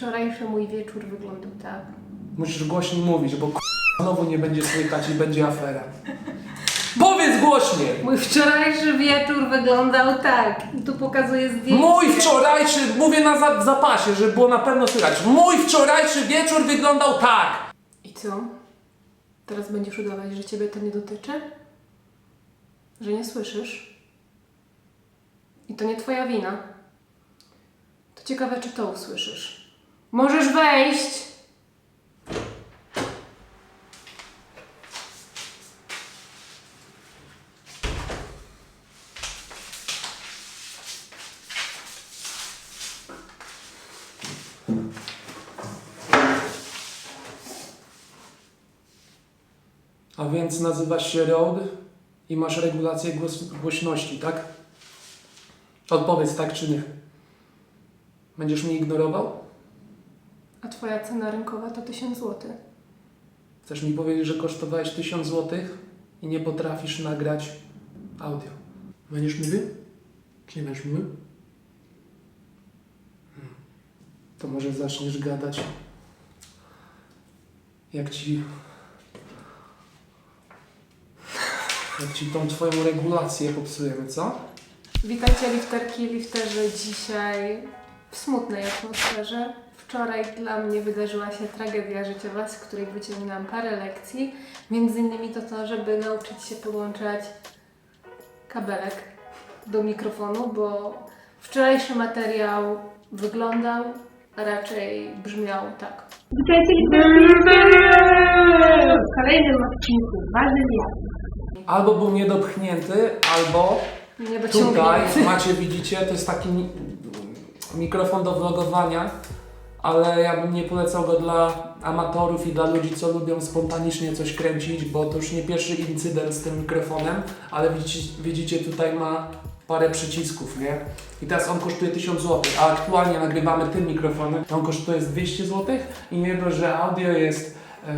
Wczorajszy mój wieczór wyglądał tak. Musisz głośniej mówić, bo k- znowu nie będzie słychać i będzie afera. Powiedz głośniej! Mój wczorajszy wieczór wyglądał tak. I tu pokazuję zdjęcie. Mój wczorajszy, mówię na za, zapasie, żeby było na pewno słychać. Mój wczorajszy wieczór wyglądał tak! I co? Teraz będziesz udawać, że ciebie to nie dotyczy? Że nie słyszysz? I to nie twoja wina. To ciekawe, czy to usłyszysz. Możesz wejść! A więc nazywasz się Road i masz regulację głos, głośności, tak? Odpowiedz tak czy nie. Będziesz mnie ignorował? Twoja cena rynkowa to 1000 zł. Chcesz mi powiedzieć, że kosztowałeś 1000 zł i nie potrafisz nagrać audio? Będziesz mówił? Czy nie będziesz mówił? Hmm. To może zaczniesz gadać. Jak ci. Jak ci tą twoją regulację popsujemy, co? Witajcie lifterki i lifterzy dzisiaj w smutnej atmosferze. Wczoraj dla mnie wydarzyła się tragedia życiowa, z której wyciągnęłam parę lekcji. Między innymi to to, żeby nauczyć się podłączać kabelek do mikrofonu, bo wczorajszy materiał wyglądał, a raczej brzmiał tak. Witajcie! W kolejnym odcinku Ważnym Jasnym. Albo był niedopchnięty, albo Nie Tutaj macie, widzicie, to jest taki mi- mikrofon do vlogowania, ale ja bym nie polecał go dla amatorów i dla ludzi, co lubią spontanicznie coś kręcić, bo to już nie pierwszy incydent z tym mikrofonem, ale widzicie, widzicie tutaj ma parę przycisków, nie? I teraz on kosztuje 1000 zł, a aktualnie nagrywamy tym mikrofonem, on kosztuje z 200 zł i nie dość, że audio jest e,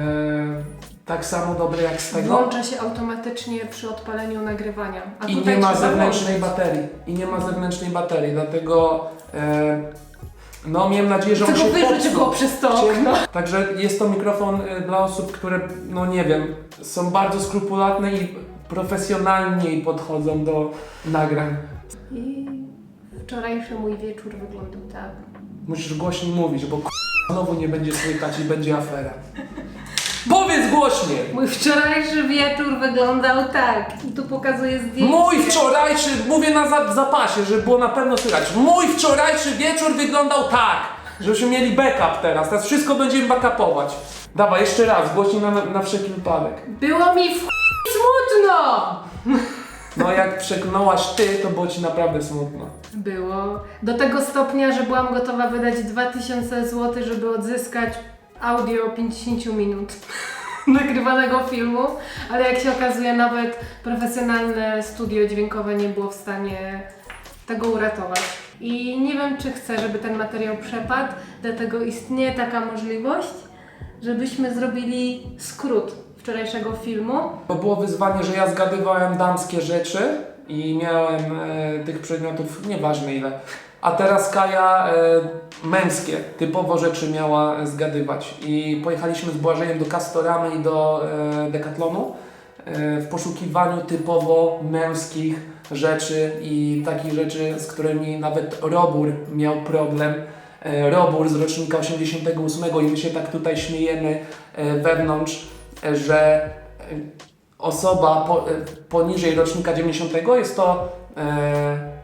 tak samo dobre jak z tego. Włącza się automatycznie przy odpaleniu nagrywania. A I nie ma zewnętrznej baterii. I nie ma zewnętrznej baterii, dlatego e, no miałem nadzieję, że on się wyrzuć popsuł. go przez to Chciałem- okno. Także jest to mikrofon e, dla osób, które, no nie wiem, są bardzo skrupulatne i profesjonalniej podchodzą do nagrań. I wczorajszy mój wieczór wyglądał tak. Musisz głośniej mówić, bo k- znowu nie będzie słychać i będzie afera. Powiedz głośniej! Mój wczorajszy wieczór wyglądał tak. I tu pokazuję zdjęcie. Mój wczorajszy, mówię na za, zapasie, żeby było na pewno słychać. Mój wczorajszy wieczór wyglądał tak, żebyśmy mieli backup teraz. Teraz wszystko będziemy backupować. Dawaj, jeszcze raz, głośniej na, na wszelki wypadek. Było mi w chuj smutno! No jak przekonałaś ty, to było ci naprawdę smutno. Było. Do tego stopnia, że byłam gotowa wydać 2000 zł, żeby odzyskać audio 50 minut nagrywanego filmu, ale jak się okazuje, nawet profesjonalne studio dźwiękowe nie było w stanie tego uratować. I nie wiem, czy chcę, żeby ten materiał przepadł, dlatego istnieje taka możliwość, żebyśmy zrobili skrót wczorajszego filmu. Bo było wyzwanie, że ja zgadywałem damskie rzeczy i miałem e, tych przedmiotów nieważne ile. A teraz Kaja e, męskie, typowo rzeczy miała zgadywać. I pojechaliśmy z Błażejem do Castoramy i do e, Decathlonu e, w poszukiwaniu typowo męskich rzeczy i takich rzeczy, z którymi nawet Robur miał problem. E, Robur z rocznika 88 i my się tak tutaj śmiejemy e, wewnątrz, e, że e, osoba po, e, poniżej rocznika 90 jest to e,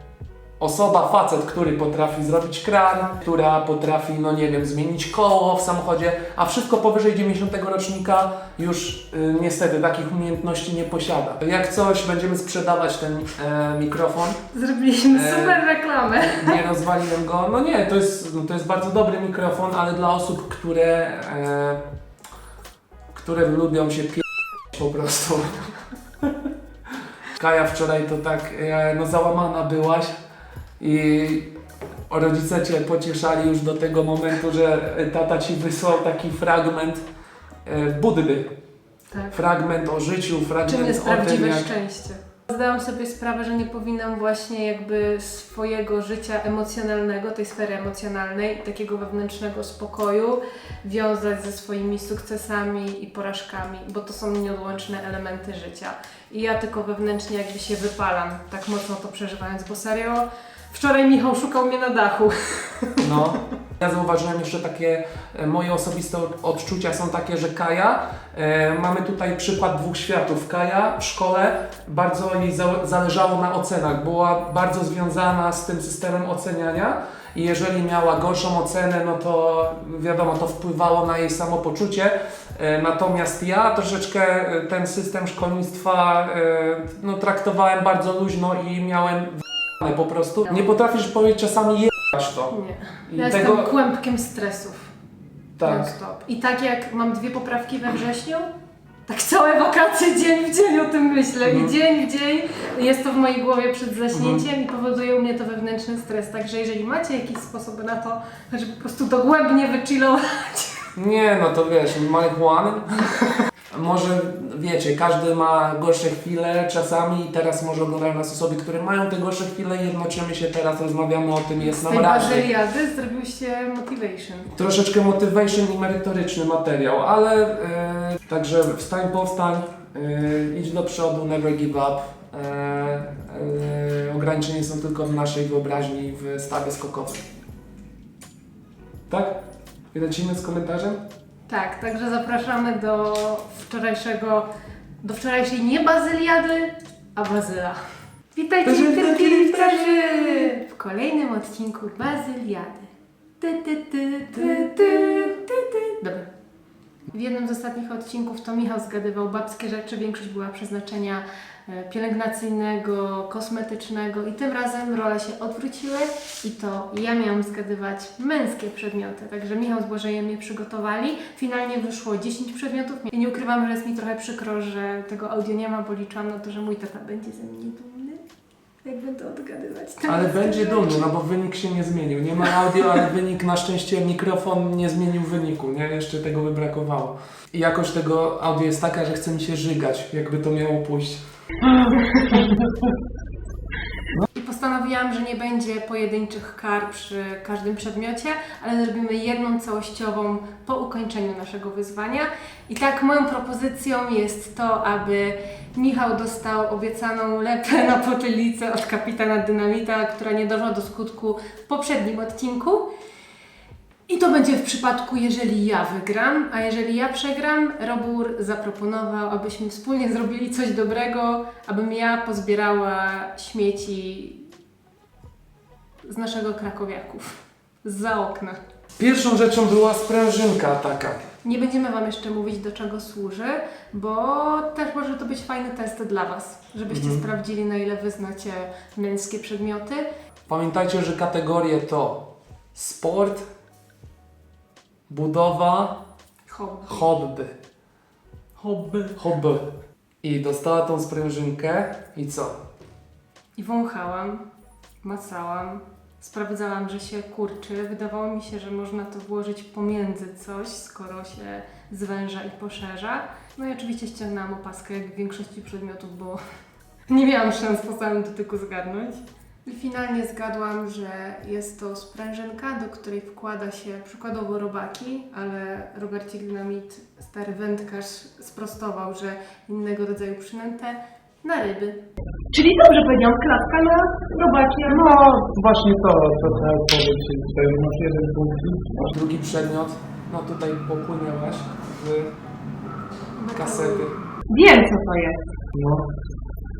osoba, facet, który potrafi zrobić kran, która potrafi, no nie wiem, zmienić koło w samochodzie, a wszystko powyżej 90 rocznika już y, niestety takich umiejętności nie posiada. Jak coś, będziemy sprzedawać ten e, mikrofon. Zrobiliśmy E, super reklamę. Nie rozwaliłem go. No nie, to jest, no to jest bardzo dobry mikrofon, ale dla osób, które, e, które lubią się pie... po prostu. Kaja wczoraj to tak, e, no załamana byłaś i rodzice Cię pocieszali już do tego momentu, że tata Ci wysłał taki fragment e, Buddy. Tak. Fragment o życiu, fragment Czym jest o tym, prawdziwe jak szczęście? Zdałam sobie sprawę, że nie powinnam właśnie jakby swojego życia emocjonalnego, tej sfery emocjonalnej, takiego wewnętrznego spokoju wiązać ze swoimi sukcesami i porażkami, bo to są nieodłączne elementy życia. I ja tylko wewnętrznie jakby się wypalam, tak mocno to przeżywając, bo serio, wczoraj Michał szukał mnie na dachu. No. Ja zauważyłem jeszcze takie, e, moje osobiste od- odczucia są takie, że Kaja, e, mamy tutaj przykład dwóch światów. Kaja w szkole bardzo jej za, zależało na ocenach, była bardzo związana z tym systemem oceniania i jeżeli miała gorszą ocenę, no to wiadomo, to wpływało na jej samopoczucie. E, natomiast ja troszeczkę e, ten system szkolnictwa e, no, traktowałem bardzo luźno i miałem w***ane po prostu. Nie potrafisz powiedzieć czasami jebać to. Nie. I Ja tego, jestem kłębkiem stresów. tak. Non-stop. I tak jak mam dwie poprawki we wrześniu, tak całe wakacje dzień w dzień o tym myślę. Mhm. I dzień w dzień jest to w mojej głowie przed zaśnięciem i powoduje u mnie to wewnętrzny stres. Także jeżeli macie jakieś sposoby na to, żeby po prostu dogłębnie wychillować, Nie, no to wiesz, marihuany. Może wiecie, każdy ma gorsze chwile czasami i teraz może oglądają nas osoby, które mają te gorsze chwile i jednoczymy się teraz, rozmawiamy o tym, jest z nam tej bazyliady zrobił się motivation. Troszeczkę motivation i merytoryczny materiał, ale e, także wstań, powstań, e, idź do przodu, never give up. E, e, ograniczenia są tylko w naszej wyobraźni w stawie skokowym. Tak? I lecimy z komentarzem? Tak, także zapraszamy do wczorajszego, do wczorajszej nie bazyliady, a bazyla. Witajcie bazyl, witajcie w kolejnym odcinku bazyliady. Ty, ty, ty, ty, ty, ty, ty. Dobra. W jednym z ostatnich odcinków to Michał zgadywał babskie rzeczy, większość była przeznaczenia pielęgnacyjnego, kosmetycznego i tym razem role się odwróciły i to ja miałam zgadywać męskie przedmioty. Także Michał z Błażejem mnie przygotowali. Finalnie wyszło 10 przedmiotów i nie ukrywam, że jest mi trochę przykro, że tego audio nie ma, bo liczyłam na to, że mój tata będzie ze mnie dumny. Jak będę odgadywać. Ale będzie rzeczy. dumny, no bo wynik się nie zmienił. Nie ma audio, ale wynik na szczęście mikrofon nie zmienił wyniku, nie? Jeszcze tego by brakowało. I jakość tego audio jest taka, że chce mi się żygać, jakby to miało pójść. I postanowiłam, że nie będzie pojedynczych kar przy każdym przedmiocie, ale zrobimy jedną całościową po ukończeniu naszego wyzwania. I tak moją propozycją jest to, aby Michał dostał obiecaną lepę na potylicę od kapitana Dynamita, która nie doszła do skutku w poprzednim odcinku. I to będzie w przypadku, jeżeli ja wygram, a jeżeli ja przegram, Robur zaproponował, abyśmy wspólnie zrobili coś dobrego, abym ja pozbierała śmieci z naszego krakowiaków, za okna. Pierwszą rzeczą była sprężynka taka. Nie będziemy Wam jeszcze mówić, do czego służy, bo też może to być fajny test dla Was, żebyście Mhm. sprawdzili, na ile Wy znacie męskie przedmioty. Pamiętajcie, że kategorie to sport, budowa, Hobby. hobby. Hobby. Hobby. I dostała tą sprężynkę i co? I wąchałam, macałam, sprawdzałam, że się kurczy. Wydawało mi się, że można to włożyć pomiędzy coś, skoro się zwęża i poszerza. No i oczywiście ściągnęłam opaskę, jak w większości przedmiotów, bo nie miałam szans po samym dotyku zgadnąć. I finalnie zgadłam, że jest to sprężynka, do której wkłada się przykładowo robaki, ale Robercik Dynamit, stary wędkarz, sprostował, że innego rodzaju przynętę na ryby. Czyli dobrze powiedziałam, klatka na robacie. No, właśnie to, co trzeba powiedzieć. Tutaj masz jeden punkt. Drugi przedmiot, no tutaj popłynęłaś w kasety. Wiem, co to jest. No.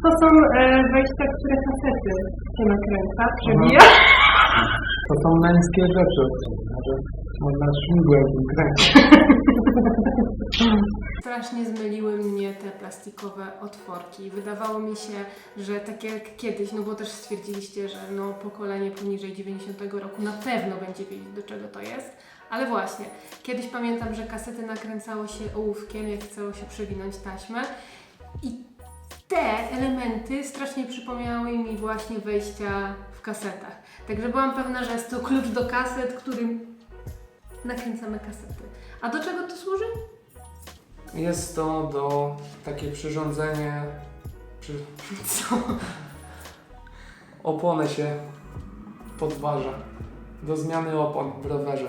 To są e, wejścia, które kasety się nakręca, przebija. To są męskie rzeczy. Można tym kręcić. Strasznie zmyliły mnie te plastikowe otworki. Wydawało mi się, że tak jak kiedyś, no bo też stwierdziliście, że no pokolenie poniżej 90 roku na pewno będzie wiedzieć do czego to jest. Ale właśnie, kiedyś pamiętam, że kasety nakręcało się ołówkiem, jak chciało się przewinąć taśmę. I te elementy strasznie przypomniały mi właśnie wejścia w kasetach. Także byłam pewna, że jest to klucz do kaset, którym nakręcamy kasety. A do czego to służy? Jest to do takie przyrządzenie Czy Co? oponę się podważa. Do zmiany opon w rowerze.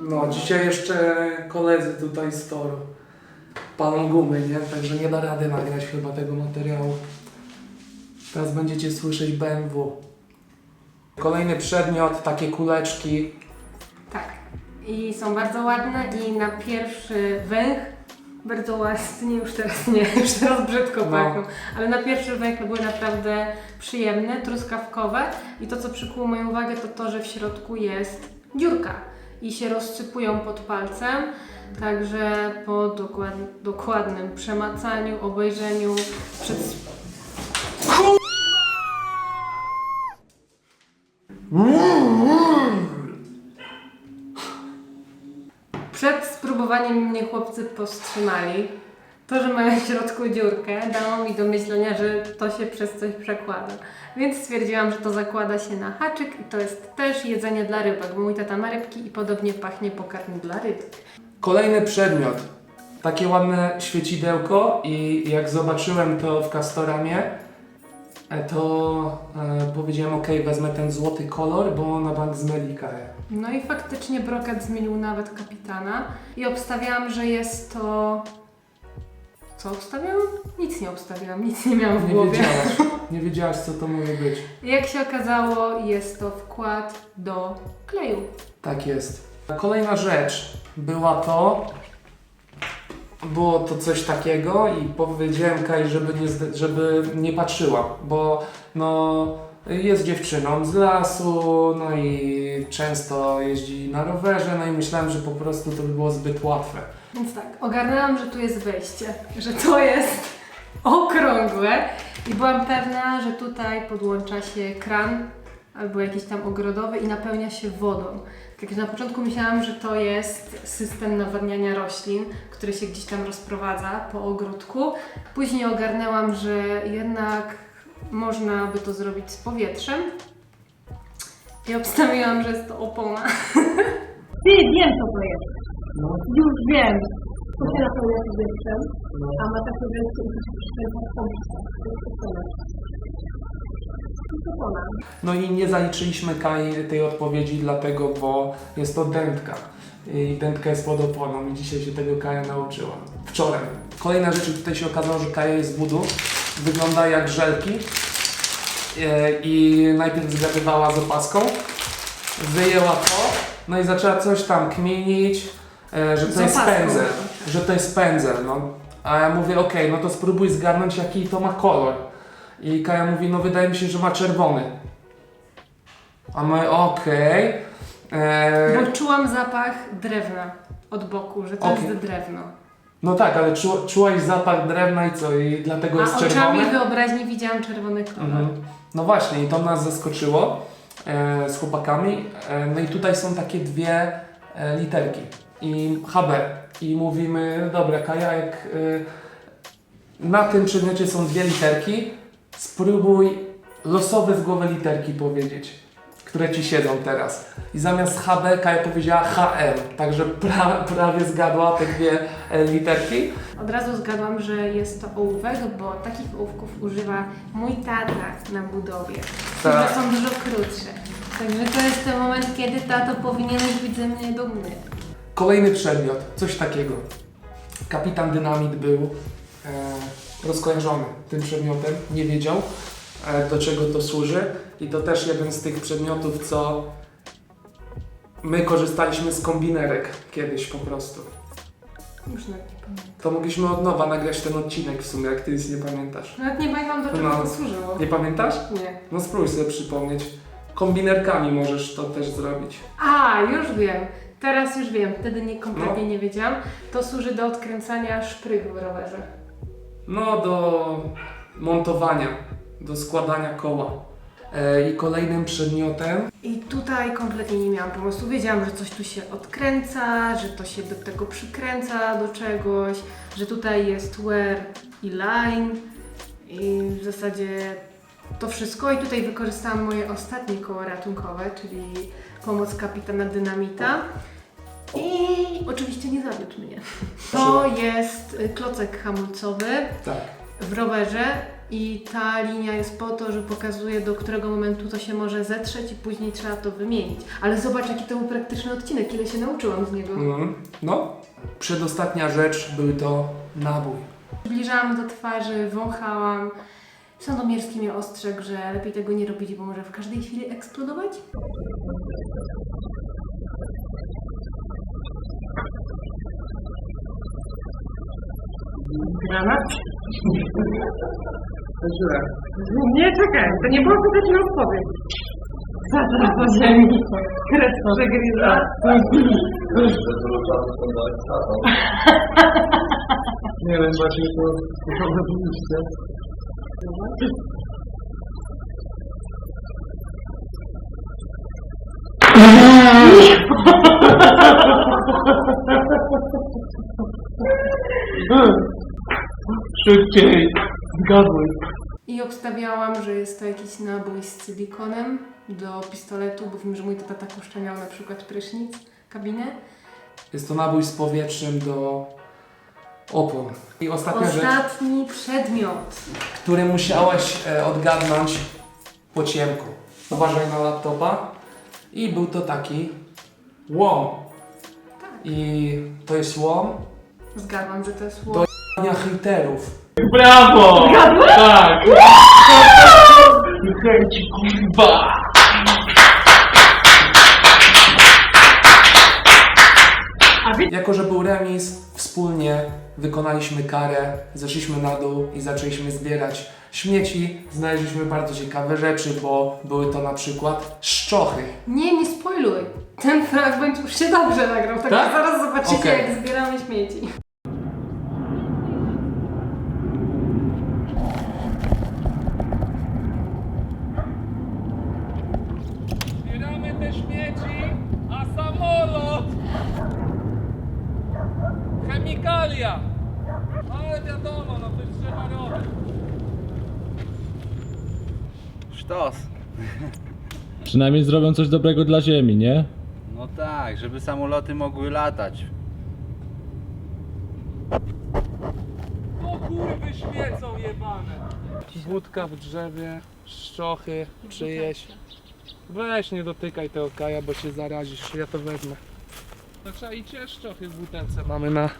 No, dzisiaj jeszcze koledzy tutaj z toru palą gumy, nie? Także nie da rady nagrać chyba tego materiału. Teraz będziecie słyszeć BMW. Kolejny przedmiot, takie kuleczki. Tak. I są bardzo ładne i na pierwszy węch bardzo ładnie, już teraz nie, już teraz brzydko No. pachną, ale na pierwszy węch były naprawdę przyjemne, truskawkowe i to co przykuło moją uwagę to to, że w środku jest dziurka i się rozsypują pod palcem, także po dokład, dokładnym przemacaniu, obejrzeniu przed Przed spróbowaniem mnie chłopcy powstrzymali. To, że mają w środku dziurkę, dało mi do myślenia, że to się przez coś przekłada. Więc stwierdziłam, że to zakłada się na haczyk i to jest też jedzenie dla rybek, mój tata ma rybki i podobnie pachnie pokarm dla rybek. Kolejny przedmiot. Takie ładne świecidełko i jak zobaczyłem to w Castoramie, e, to e, powiedziałem ok, wezmę ten złoty kolor, bo na bank zmyli karę. No i faktycznie brokat zmienił nawet kapitana i obstawiałam, że jest to... Co obstawiałam? Nic nie obstawiałam, nic nie miałam w Nie głowie. wiedziałaś, nie wiedziałaś co to może być. Jak się okazało, jest to wkład do kleju. Tak jest. Kolejna rzecz była to, było to coś takiego i powiedziałem Kai, żeby nie, żeby nie patrzyła, bo no jest dziewczyną z lasu, no i często jeździ na rowerze, no i myślałem, że po prostu to by było zbyt łatwe. Więc tak, ogarnęłam, że tu jest wejście, że to jest okrągłe i byłam pewna, że tutaj podłącza się kran albo jakiś tam ogrodowy i napełnia się wodą. Także na początku myślałam, że to jest system nawadniania roślin, który się gdzieś tam rozprowadza po ogródku. Później ogarnęłam, że jednak można by to zrobić z powietrzem. I obstawiłam, że jest to opona. Ty, wiem co to jest. No, Już wiem. To się napełnia powietrzem, a ma takie i to się No i nie zaliczyliśmy Kai tej odpowiedzi dlatego, bo jest to dętka. I dętka jest pod oponą i dzisiaj się tego Kaja nauczyła. Wczoraj. Kolejna rzecz, tutaj się okazało, że Kaja jest z budu. Wygląda jak żelki. E, I najpierw zgadywała z opaską. Wyjęła to, no i zaczęła coś tam kminić, e, że to jest pędzel. Że to jest pędzel, no. A ja mówię, okej, no to spróbuj zgarnąć jaki to ma kolor. I Kaja mówi, no wydaje mi się, że ma czerwony. A my, okej. Eee, Bo czułam zapach drewna od boku, że to Okej. jest drewno. No tak, ale czu, czułaś zapach drewna i co? I dlatego jest A oczami czerwony? wyobraźni widziałam czerwony kolor. Mhm. No właśnie, i to nas zaskoczyło e, z chłopakami. E, no i tutaj są takie dwie e, literki. I HB. I mówimy, dobra, Kaja, jak e, na tym przedmiocie są dwie literki, spróbuj losowe w głowę literki powiedzieć, które ci siedzą teraz. I zamiast HB Kaja powiedziała HM, także pra, prawie zgadła te dwie e, literki. Od razu zgadłam, że jest to ołówek, bo takich ołówków używa mój tata na budowie, które Tak. są dużo krótsze. Także to jest ten moment, kiedy tato powinieneś być ze mnie dumny. Kolejny przedmiot, coś takiego. Kapitan Dynamit był e, rozkojarzony tym przedmiotem, nie wiedział e, do czego to służy i to też jeden z tych przedmiotów, co my korzystaliśmy z kombinerek kiedyś po prostu. Już nawet nie pamiętam. To mogliśmy od nowa nagrać ten odcinek w sumie, jak ty nic nie pamiętasz. Nawet nie pamiętam, do czego No. to służyło. Nie pamiętasz? Nie. No spróbuj sobie przypomnieć. Kombinerkami możesz to też zrobić. A, już wiem. Teraz już wiem. Wtedy nie No. kompletnie nie wiedziałam. To służy do odkręcania szprych w rowerze. No, do montowania, do składania koła. E, I kolejnym przedmiotem I tutaj kompletnie nie miałam pomysłu. Wiedziałam, że coś tu się odkręca, że to się do tego przykręca do czegoś, że tutaj jest wear i line i w zasadzie to wszystko. I tutaj wykorzystałam moje ostatnie koło ratunkowe, czyli pomoc kapitana Dynamita. I oczywiście nie zawiódł mnie. To jest y, klocek hamulcowy Tak. w rowerze i ta linia jest po to, że pokazuje do którego momentu to się może zetrzeć i później trzeba to wymienić. Ale zobacz jaki to był praktyczny odcinek, ile się nauczyłam z niego. Mhm. No, przedostatnia rzecz był to nabój. Zbliżałam do twarzy, wąchałam. Sandomierski mnie ostrzegł, że lepiej tego nie robić, bo może w każdej chwili eksplodować. Granat? Nie, czekaj, to nie było pytać na odpowiedź. Zatrza po ziemi, kres przegryza. Nie wiem, właśnie to to robiliście. Szybciej! Zgadłeś. I obstawiałam, że jest to jakiś nabój z silikonem do pistoletu, bo wiem, że mój tata tak uszczelniał na przykład prysznic, kabinę. Jest to nabój z powietrzem do opon. I ostatnia rzecz, Ostatni przedmiot. który musiałeś e, odgadnąć po ciemku. Uważaj na laptopa. I był to taki łom. I to jest łom Zgadłam, że to jest Do- łom. Dla hejterów. Brawo! Tak! Kręci kurwa! Jako, że był remis, wspólnie wykonaliśmy karę, zeszliśmy na dół i zaczęliśmy zbierać śmieci. Znaleźliśmy bardzo ciekawe rzeczy, bo były to na przykład szczochy. Nie, nie spoiluj. Ten fragment już się dobrze nagrał, tak, Tak? zaraz zobaczycie Okej. jak zbieramy śmieci. Zbieramy te śmieci, a samolot! Chemikalia! Ale wiadomo, no to jest trzeba robić. Sztos. Przynajmniej zrobią coś dobrego dla Ziemi, nie? No tak, żeby samoloty mogły latać. O kurwy świecą jebane! Wódka w drzewie, szczochy, czyjeś. Weź nie dotykaj tego kaja, bo się zarazisz, ja to wezmę. To trzeba i cię szczochy w butelce mamy na...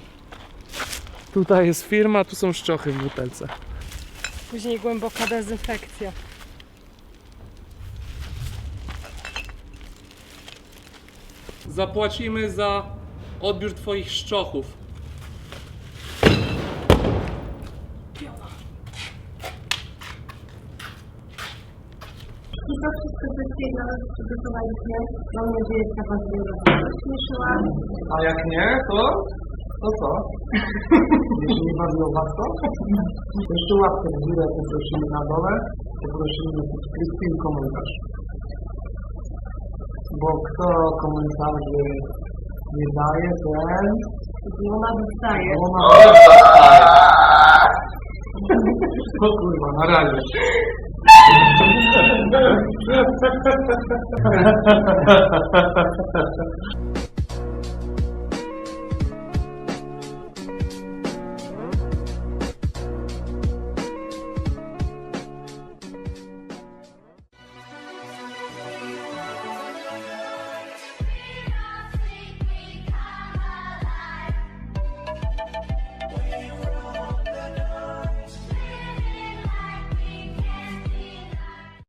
Tutaj jest firma, tu są szczochy w butelce. Później głęboka dezynfekcja. Zapłacimy za odbiór twoich szczochów. To wszystko ze chwilą przygotowaliśmy. Mam nadzieję, że ta Was było rozśmieszyła. A jak nie, to... To co? Jeśli nie bawiło was to, to jeszcze łapkę w górę poprosimy na dole, poprosimy o subskrypcję i komentarz. Bo kto komentarzy nie daje, ten... Ona dostaje. Ona O kurwa, na razie.